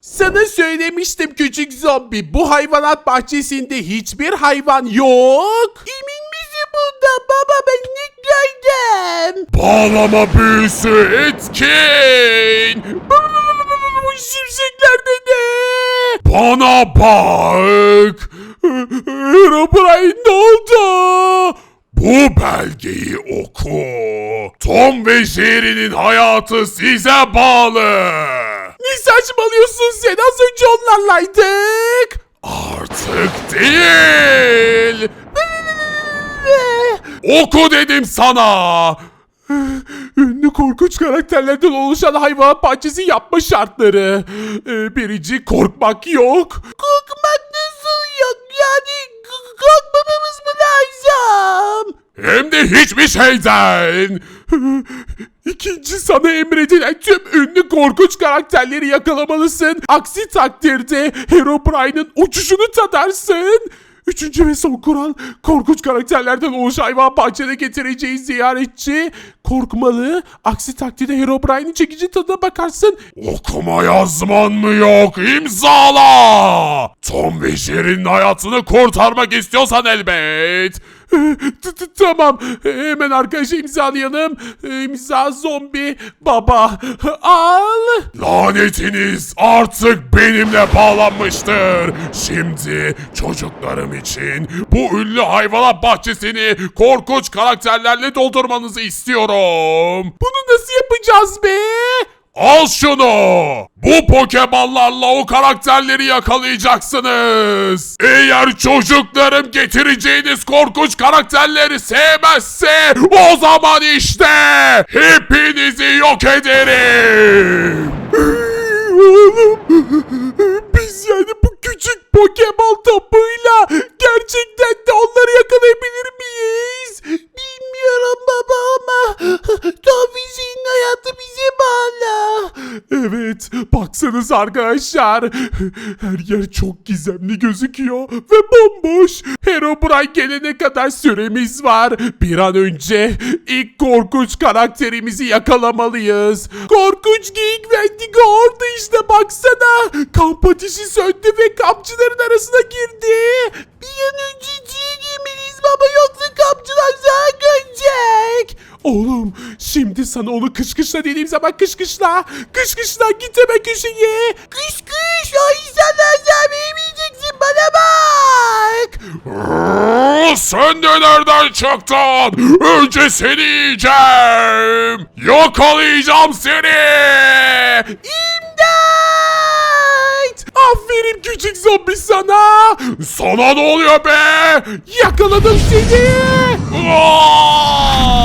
Sana söylemiştim küçük zombi. Bu hayvanat bahçesinde hiçbir hayvan yok. Emin misin bunda baba ben ne gördüm? Bağlama büyüsü etkin. Bu şimşekler de ne? Bana bak. Herobrine ne oldu? Bu belgeyi oku. Tom ve Jerry'nin hayatı size bağlı. Ne saçmalıyorsun sen az önce onlarlaydık. Artık değil. Oku dedim sana. Ünlü korkunç karakterlerden oluşan hayvanat bahçesi yapma şartları. Ee, birinci korkmak yok. Korkmak nasıl yok? Yani korkmamamız mı lazım? Hem de hiçbir şeyden. İkinci sana emredilen tüm ünlü korkunç karakterleri yakalamalısın. Aksi takdirde Herobrine'ın uçuşunu tadarsın. Üçüncü ve son kural korkunç karakterlerden oluşan hayvan bahçede getireceği ziyaretçi korkmalı. Aksi takdirde Herobrine'in çekici tadına bakarsın. Okuma yazman mı yok? İmzala! Tom ve Jerry'nin hayatını kurtarmak istiyorsan elbet. Tamam hemen arkadaşa imzalayalım. İmza zombi baba al. Lanetiniz artık benimle bağlanmıştır. Şimdi çocuklarım için bu ünlü hayvanat bahçesini korkunç karakterlerle doldurmanızı istiyorum. Bunu nasıl yapacağız be? Al şunu. Bu Pokemon'larla o karakterleri yakalayacaksınız. Eğer çocuklarım getireceğiniz korkunç karakterleri sevmezse o zaman işte hepinizi yok ederim. Oğlum biz yani bu küçük Pokemon topuyla gerçekten de onları yakalayabilir Tommy'nin hayatı bize bağlı. Evet baksanız arkadaşlar her yer çok gizemli gözüküyor ve bomboş. Herobrine gelene kadar süremiz var. Bir an önce ilk korkunç karakterimizi yakalamalıyız. Korkunç geyik Wendigo orada işte baksana. Kamp ateşi söndü ve kampçıların arasına girdi. Bir an önce içeri girmeliyiz baba yoksa kampçılar zarar görecek. Oğlum şimdi sana onu kışkışla dediğim zaman kışkışla. Kışkışla git hemen köşeye. Kış kış o insanlar zarar veremeyeceksin bana bak. Sen de nereden çıktın? Önce seni yiyeceğim. Yakalayacağım seni. İmdat! Aferin küçük zombi sana. Sana ne oluyor be? Yakaladım seni. Aa!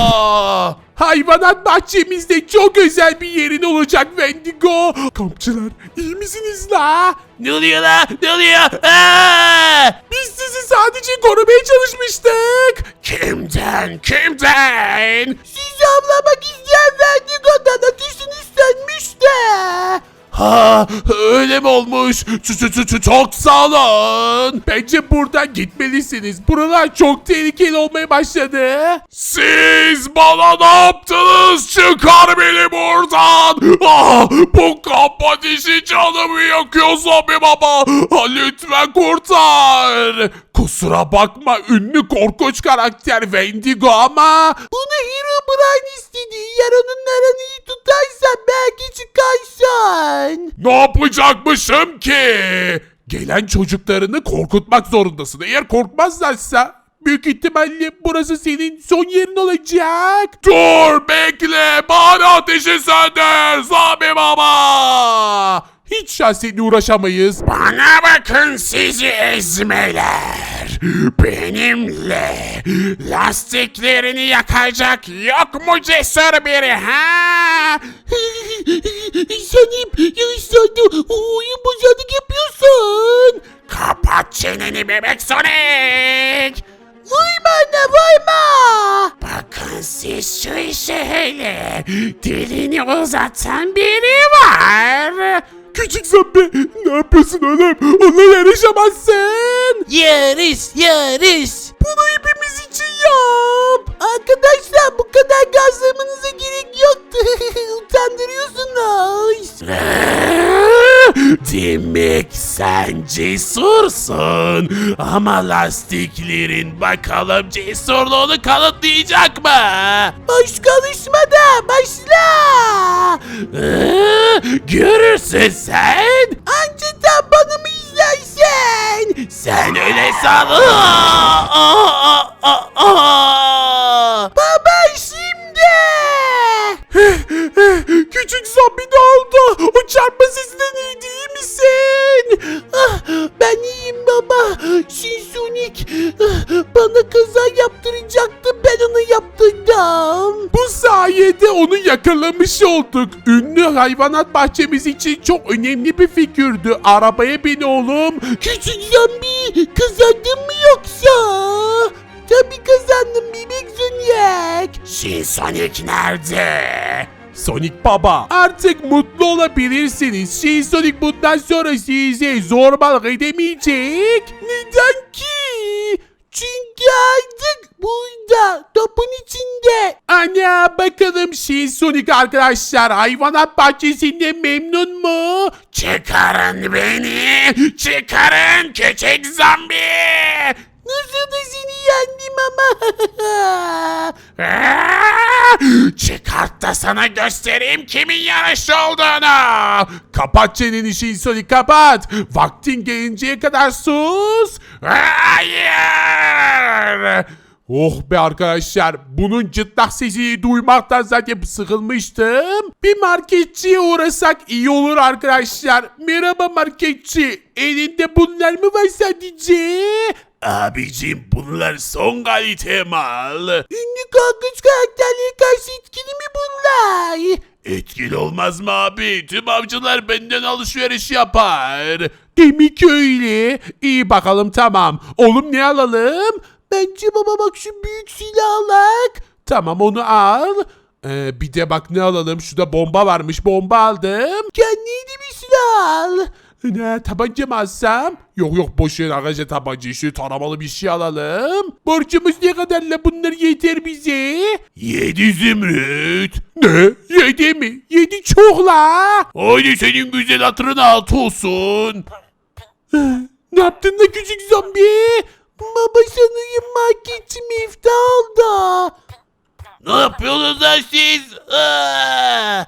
Hayvanat bahçemizde çok özel bir yerin olacak Wendigo. Kampçılar iyi misiniz la? Ne oluyor la? Ne oluyor? Aa! Biz sizi sadece korumaya çalışmıştık. Kimden? Kimden? Sizi avlamak isteyen Wendigo'dan ateşiniz sönmüş de. Ha, öyle mi olmuş? Çok sağ olun. Bence buradan gitmelisiniz. Buralar çok tehlikeli olmaya başladı. Siz bana ne yaptınız? Çıkar beni buradan. Ah, bu kamp canımı yakıyor zombi baba. Ha, lütfen kurtar. Kusura bakma ünlü korkunç karakter Wendigo ama bunu Herobrine istedi. Eğer onunla aranı iyi tutarsan belki çıkarsın. Ne yapacakmışım ki? Gelen çocuklarını korkutmak zorundasın. Eğer korkmazlarsa büyük ihtimalle burası senin son yerin olacak. Dur bekle. Bana ateşi söndür zombi baba. Hiç şahsen uğraşamayız. Bana bakın sizi ezmeler. Benimle lastiklerini yakacak yok mu cesur biri ha? Sanip yarışlarda oyun bozanlık yapıyorsun. Kapat çeneni bebek Sonic. Vurma anne vurma. Bakın siz şu işe hele. Dilini uzatan biri var. Küçük zombi ne yapıyorsun oğlum? Onunla yarışamazsın. Yarış, yarış. Bunu hepimiz için yap. Arkadaşlar bu kadar gazlamanıza gerek yoktu. Utandırıyorsunuz. Demek sen cesursun. Ama lastiklerin bakalım cesurluğunu kanıtlayacak mı? Boş konuşma da başla. Ee, görürsün sen. Anca tabanı mı izlersen? Sen öyle san. Aa. Baba şimdi. Küçük zombi ne oldu? O çarpma sesinden iyi değil misin? Ah, ben iyiyim baba. Sonic bana kaza yaptıracaktı. Ben onu yaptırdım. Bu sayede onu yakalamış olduk. Ünlü hayvanat bahçemiz için çok önemli bir figürdü. Arabaya bin oğlum. Küçük zombi kazandın mı yoksa? Tabii kazandım bebek Sonic. Shin Sonic nerede? Sonic Baba artık mutlu olabilirsiniz. Shin Sonic bundan sonra size zorbalık edemeyecek. Neden ki? Çünkü artık burada topun içinde. Ana bakalım Shin Sonic arkadaşlar hayvanat bahçesinde memnun mu? Çıkarın beni! Çıkarın küçük zombi! Nasıl da seni yendim ama. Çıkart da sana göstereyim kimin yarışçı olduğunu. Kapat çeneni Shinsoni kapat. Vaktin gelinceye kadar sus. Hayır. Oh be arkadaşlar bunun cıtlak sesini duymaktan zaten sıkılmıştım. Bir marketçiye uğrasak iyi olur arkadaşlar. Merhaba marketçi. Elinde bunlar mı var sadece? Abicim bunlar son kalite mal. Ünlü korkunç karakterlere karşı etkili mi bunlar? Etkili olmaz mı abi? Tüm avcılar benden alışveriş yapar. Demek öyle. İyi bakalım tamam. Oğlum ne alalım? Bence baba bak şu büyük silahlar. Tamam onu al. Ee, bir de bak ne alalım? Şurada bomba varmış. Bomba aldım. Kendine bir silah al. Ne tabanca mı alsam? Yok yok boş ver arkadaşlar tabanca. Şu taramalı bir şey alalım. Borcumuz ne kadarla bunlar yeter bize? Yedi zümrüt. Ne? Yedi mi? Yedi çok la. Haydi senin güzel hatırına alt olsun. ne yaptın da küçük zombi? Baba sanırım marketim ifta oldu. Ne yapıyorsunuz siz? Aa!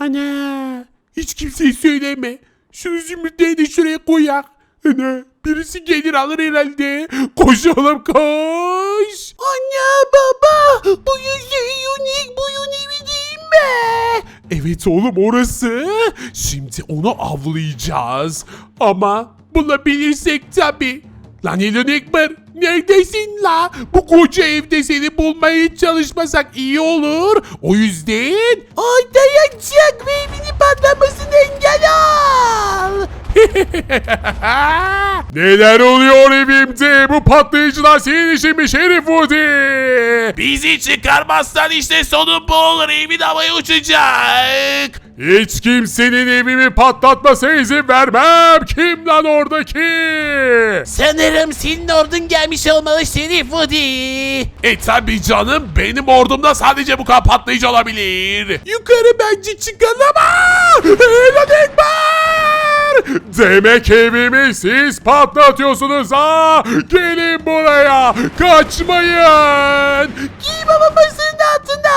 Ana. Hiç kimseye söyleme. Şu zümrütleri de şuraya koyak. Ana. Birisi gelir alır herhalde. Koşalım koş. Anne baba bu yüzey unik bu evi değil mi? Evet oğlum orası. Şimdi onu avlayacağız. Ama bulabilirsek tabi. Lan Elon Ekber neredesin la? Bu koca evde seni bulmaya çalışmasak iyi olur. O yüzden... Orada yakacak ve evini patlamasını engel al. Neler oluyor evimde? Bu patlayıcılar senin işin mi Şerif Woody? Bizi çıkarmazsan işte sonun bu olur. Evin havaya uçacak. Hiç kimsenin evimi patlatmasına izin vermem. Kim lan oradaki? Sanırım senin ordun gelmiş olmalı Şerif Woody. E tabi canım benim ordumda sadece bu kadar patlayıcı olabilir. Yukarı bence çıkalım. Elon Ekber! Demek evimi siz patlatıyorsunuz ha? Gelin buraya. Kaçmayın. Giy baba masanın altına.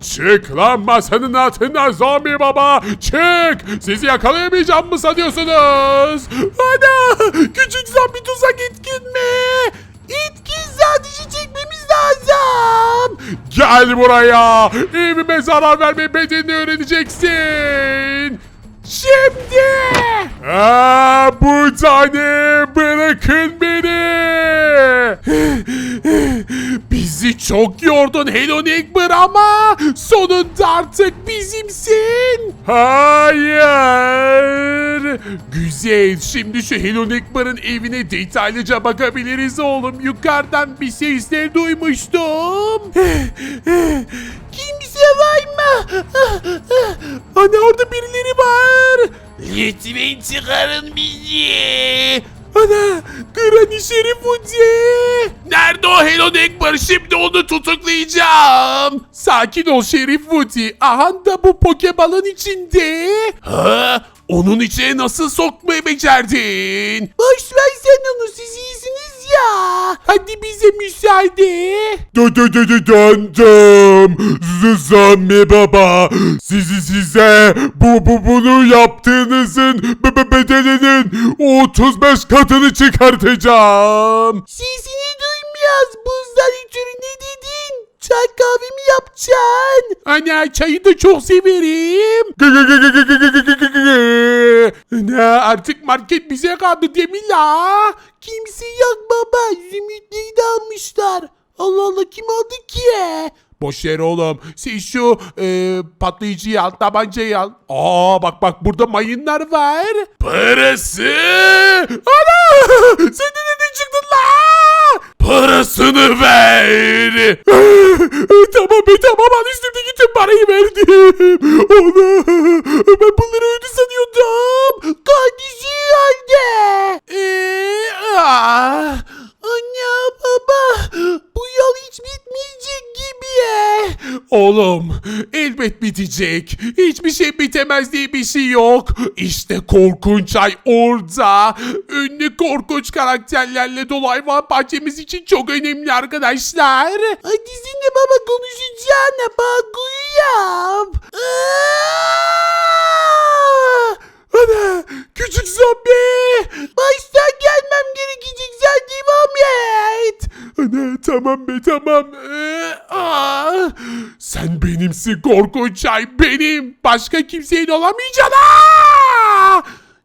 Çık lan masanın altından zombi baba. Çık. Sizi yakalayamayacağım mı sanıyorsunuz? Ana! Küçük zombi tuzak etkin mi? İtkin sadece çekmemiz lazım. Gel buraya. Evime zarar verme bedenini öğreneceksin. Şimdi. Aa, bu tane bırakın beni. Bizi çok yordun Ekber ama sonunda artık bizimsin. Hayır. Güzel. Şimdi şu Ekber'in evine detaylıca bakabiliriz oğlum. Yukarıdan bir sesler duymuştum. Kimse var mı? Ana orada birileri var. Lütfen çıkarın bizi. Ana Granny Şerif Uzi. Nerede o Hello Neighbor? Şimdi onu tutuklayacağım. Sakin ol Şerif Woody. Aha da bu Pokeball'ın içinde. Ha? Onun içine nasıl sokmayı becerdin? Boş ver sen onu siz iyisiniz ya. Hadi bize müsaade. Dö dö dö dö döndüm. Zami baba. Sizi size bu bu bunu yaptığınızın be be bedelinin 35 katını çıkartacağım. Sesini duymuyoruz. Buzdan ötürü ne dedin? Çay kahve mi yapacaksın? Ana çayı da çok severim. Ana artık market bize kaldı mi la? Kimse yok baba. Zümrütleri de almışlar. Allah Allah kim aldı ki? Boş ver oğlum. Sen şu e, patlayıcıyı al, tabancayı al. Aa bak bak burada mayınlar var. Parası! Ana! Sen de nereden çıktın la? Parasını ver! tamam be tamam al üstümdeki tüm parayı verdim. Ana ben bunları öldü sanıyordum. Kardeşi halde. Eee ah. Anne baba bu yol hiç bitmeyecek gibi. Oğlum elbet bitecek. Hiçbir şey bitemez diye bir şey yok. İşte korkunç ay orada. Ünlü korkunç karakterlerle dolu hayvan bahçemiz için çok önemli arkadaşlar. Hadi sen de baba konuşacağına bak yap. Ana küçük zombi. Baştan gelmem gerekecek sen devam et. Ana tamam be tamam. Ee, aa. Sen benimsin korkunç ay benim. Başka kimsenin olamayacaksın. Aa!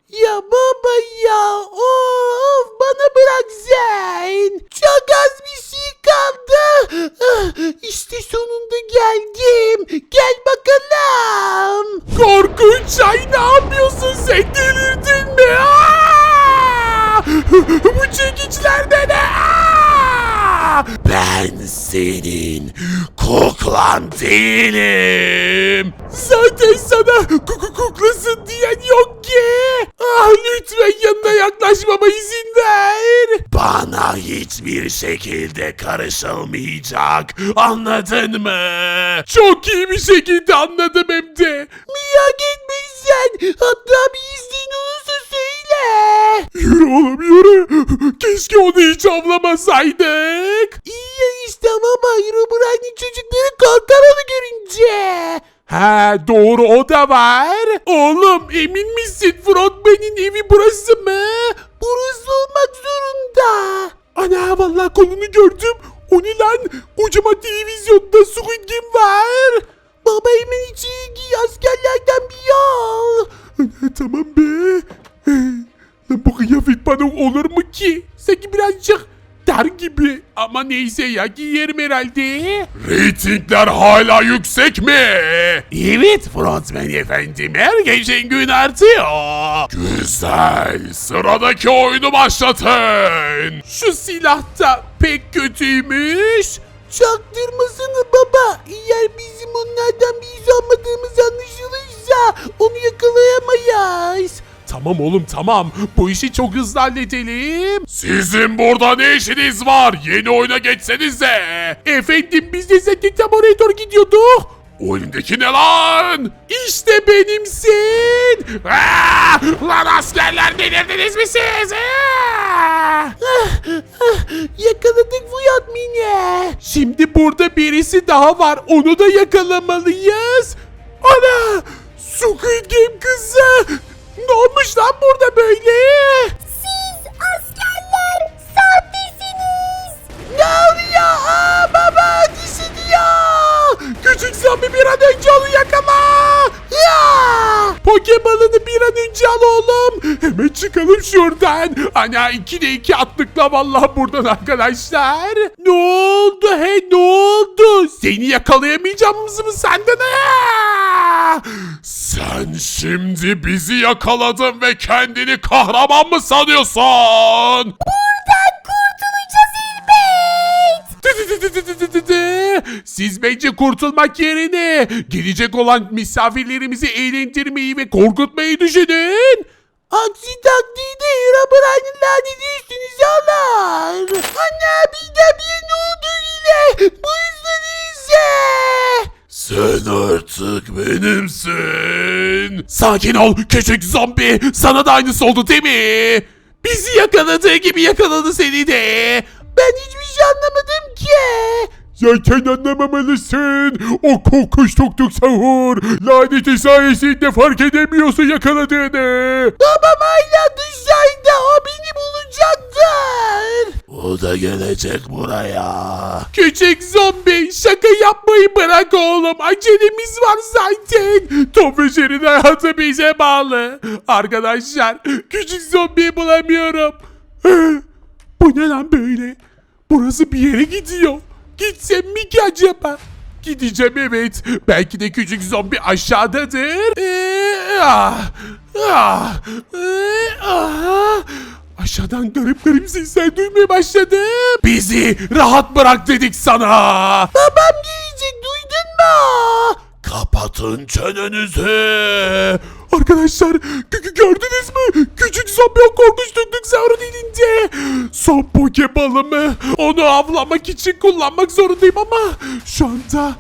Ya baba ya of bana bırak sen. Çok az bir şey kaldı. Ah, İşte sonunda geldim. Gel bakalım. Korkunç ay ne yapıyorsun sen delirdin mi? Aa! Bu çekiçlerde ne? Aa! Ben senin kuklan değilim. Zaten sana kuku kuklasın diyen yok ki. Ah lütfen yanına yaklaşmama izin ver. Bana hiçbir şekilde karışılmayacak. Anladın mı? Çok iyi bir şekilde anladım hem de. Merak etme sen. Hatta bir söyle. Yürü oğlum yürü. Keşke onu hiç avlamasaydık. İyi ya işte ama Herobrine'in çocukları korkar onu görünce. Ha doğru o da var. Oğlum emin misin Frogman'in evi burası mı? Burası olmak zorunda. Ana vallahi kolunu gördüm. O ne lan? Kocaman televizyonda Squid Game var. Dar gibi. Ama neyse ya giyerim herhalde. Reytingler hala yüksek mi? Evet frontman efendim her geçen gün artıyor. Güzel sıradaki oyunu başlatın. Şu silah da pek kötüymüş. Çaktırmasını baba. Eğer bizim onlardan bir iz almadığımız anlaşılırsa onu yakalayamayız. Tamam oğlum tamam. Bu işi çok hızlı halledelim. Sizin burada ne işiniz var? Yeni oyuna geçsenize. Efendim biz de zaten tam oraya doğru gidiyorduk. O ne lan? İşte benimsin. Aa, lan askerler delirdiniz mi siz? Aa! Yakaladık Fuyat Mine. Şimdi burada birisi daha var. Onu da yakalamalıyız. Ana! Squid Game kızı. Ne olmuş lan burada böyle? Siz askerler sahtesiniz. Ne oluyor? Aa, baba ateş ediyor. Küçük zombi bir an önce. Ya! Pokebalını bir an önce al oğlum. Hemen çıkalım şuradan. Ana iki de iki attıkla vallahi buradan arkadaşlar. Ne oldu he ne oldu? Seni yakalayamayacağım mı senden ha? Sen şimdi bizi yakaladın ve kendini kahraman mı sanıyorsun? Kurtulacağız elbet. Siz bence kurtulmak yerine gelecek olan misafirlerimizi eğlendirmeyi ve korkutmayı düşünün. Aksi takdirde Herobrine'in laneti üstünüze alır. Anne birden bir ne oldu yine? Bu yüzden iyiyse. Sen artık benimsin. Sakin ol küçük zombi. Sana da aynısı oldu değil mi? Bizi yakaladığı gibi yakaladı seni de. Ben hiçbir şey anlamadım ki. Zaten anlamamalısın. O kokuş tok tok sahur. Laneti sayesinde fark edemiyorsun yakaladığını. Babam hala dışarıda. O beni bulacaktır. O da gelecek buraya. Küçük zombi şaka yapmayı bırak oğlum. Acelemiz var zaten. Tom ve Jerry'nin hayatı bize bağlı. Arkadaşlar küçük zombiyi bulamıyorum. Bu ne lan böyle? Burası bir yere gidiyor. Gitsem mi ki acaba? Gideceğim evet. Belki de küçük zombi aşağıdadır. Ee, ah, ah, ee, ah. Aşağıdan garip garip sesler duymaya başladım. Bizi rahat bırak dedik sana. Babam gelecek duydun mu? Kapatın çenenizi. Arkadaşlar gö- gördünüz mü? Küçük zombi o savrun elinde. Son pokebalımı onu avlamak için kullanmak zorundayım ama şu anda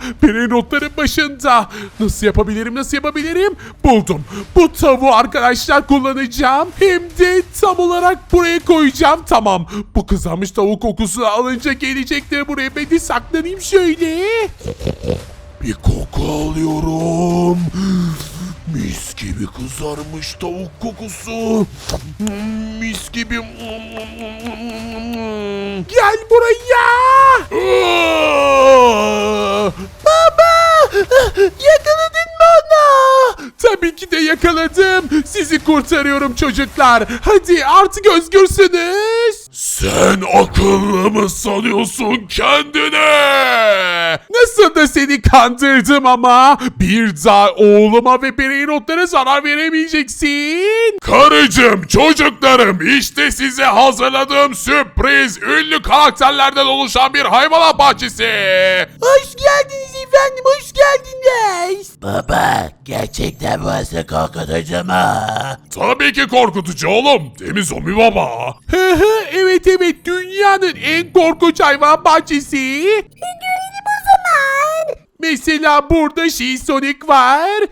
notların başında. Nasıl yapabilirim nasıl yapabilirim? Buldum. Bu tavuğu arkadaşlar kullanacağım. Hem de tam olarak buraya koyacağım. Tamam. Bu kızarmış tavuk kokusu alınca gelecektir buraya. Ben de saklanayım şöyle. Bir koku alıyorum. Mis gibi kızarmış tavuk kokusu. Mis gibi. Gel buraya. Baba! Yakaladın mı onu? Tabii ki de yakaladım. Sizi kurtarıyorum çocuklar. Hadi artık özgürsünüz. Sen akıllı mı sanıyorsun kendine? Nasıl da seni kandırdım ama bir daha oğluma ve Peynotlara zarar veremeyeceksin. Karıcığım, çocuklarım işte size hazırladığım sürpriz ünlü karakterlerden oluşan bir hayvanat bahçesi. Hoş geldiniz efendim, hoş geldiniz. Baba gerçekten burası korkutucu mu? Tabii ki korkutucu oğlum. Değil mi zombi baba? Evet evet dünyanın en korkunç hayvan bahçesi. Mesela burada Sonic var.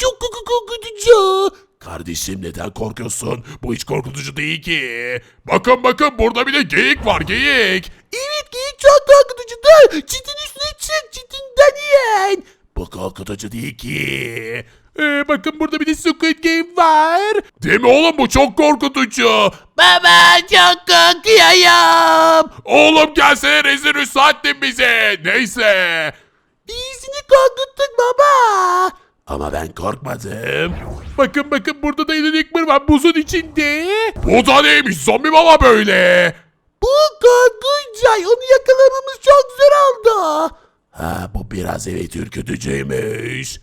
Çok korkutucu. Kardeşim neden korkuyorsun? Bu hiç korkutucu değil ki. Bakın bakın burada bir de geyik var geyik. Evet geyik çok korkutucu. Dur çitin üstüne çık çitinden yiyin. Bu korkutucu değil ki. Ee, bakın burada bir de Squid Game var. Değil mi oğlum bu çok korkutucu. Baba çok korkuyorum. Oğlum gelsene rezil rüsva ettin bize. Neyse. İyisini korkuttuk baba. Ama ben korkmadım. Bakın bakın burada da Alan Rickman var buzun içinde. Bu da neymiş zombi baba böyle? Bu korkunç ay. Onu yakalamamız çok zor oldu. Ha bu biraz evet ürkütücüymüş.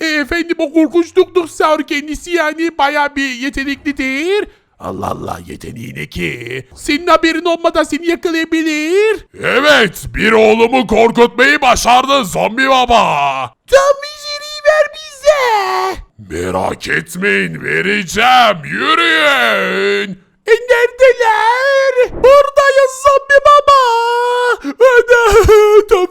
E, efendim o korkunç doktor Saur kendisi yani baya bir yeteneklidir. Allah Allah yeteneği ne ki? Senin haberin olmadan seni yakalayabilir. Evet bir oğlumu korkutmayı başardın zombi baba. Tam Jerry'i ver bize. Merak etmeyin vereceğim yürüyün. E neredeler? Buradayız zombi baba. Ana Tom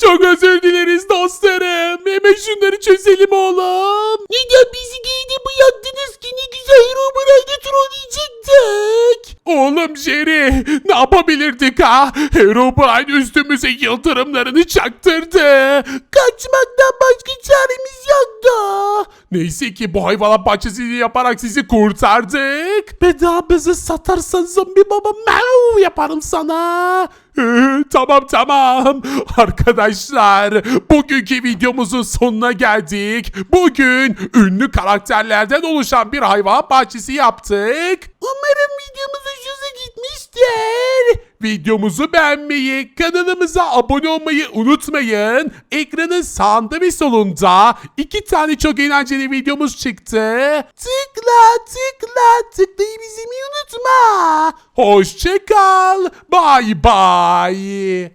çok özür dileriz dostlarım. Hemen şunları çözelim oğlum. Neden bizi giydi bu yaptınız ki ne güzel Herobrine'i trolleyecektik. Oğlum Jerry ne yapabilirdik ha? Herobrine üstümüze yıldırımlarını çaktırdı. Kaçmaktan başka çaremiz yoktu. Neyse ki bu hayvanat bahçesini yaparak sizi kurtardık. Bedavamızı satarsan zombi baba meow yaparım sana. Ee, tamam tamam. Arkadaşlar bugünkü videomuzun sonuna geldik. Bugün ünlü karakterlerden oluşan bir hayvan bahçesi yaptık. Umarım videomuz hoşunuza gitmiştir. Videomuzu beğenmeyi, kanalımıza abone olmayı unutmayın. Ekranın sağında ve solunda iki tane çok eğlenceli videomuz çıktı. Tıkla tıkla tıklayı bizimi unutma. Hoşçakal. Bye bye.